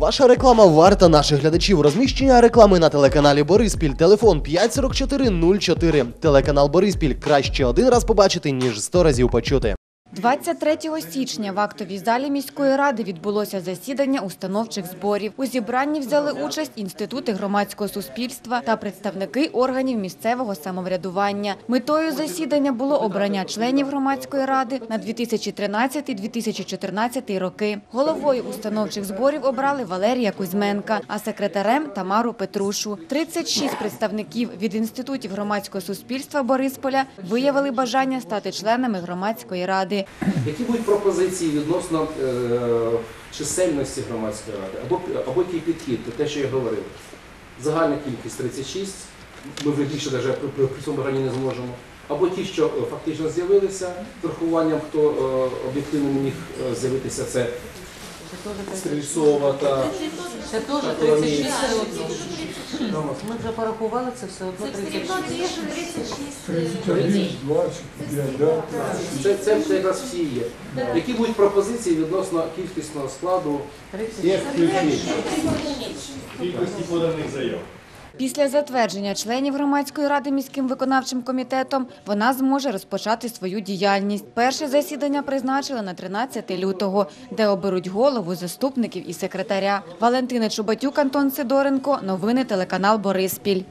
Ваша реклама варта наших глядачів. Розміщення реклами на телеканалі Бориспіль. Телефон 54404. Телеканал Бориспіль. Краще один раз побачити, ніж сто разів почути. 23 січня в актовій залі міської ради відбулося засідання установчих зборів. У зібранні взяли участь інститути громадського суспільства та представники органів місцевого самоврядування. Метою засідання було обрання членів громадської ради на 2013-2014 роки. Головою установчих зборів обрали Валерія Кузьменка, а секретарем Тамару Петрушу. 36 представників від інститутів громадського суспільства Борисполя виявили бажання стати членами громадської ради. Які будуть пропозиції відносно е, чисельності громадської ради, або, або який підхід, те, що я говорив. Загальна кількість 36, ми вже більше навіть при, цьому рані не зможемо. Або ті, що е, фактично з'явилися врахуванням, хто е, об'єктивно не міг з'явитися, це Стрільцова та Це 36 все одно. Ми вже порахували, це все одно 36. 31, 25, да? це, це, вже якраз всі є. Які будуть пропозиції відносно кількісного складу 36. кількості поданих заяв. Після затвердження членів громадської ради міським виконавчим комітетом вона зможе розпочати свою діяльність. Перше засідання призначили на 13 лютого, де оберуть голову, заступників і секретаря. Валентина Чубатюк, Антон Сидоренко. Новини телеканал Бориспіль.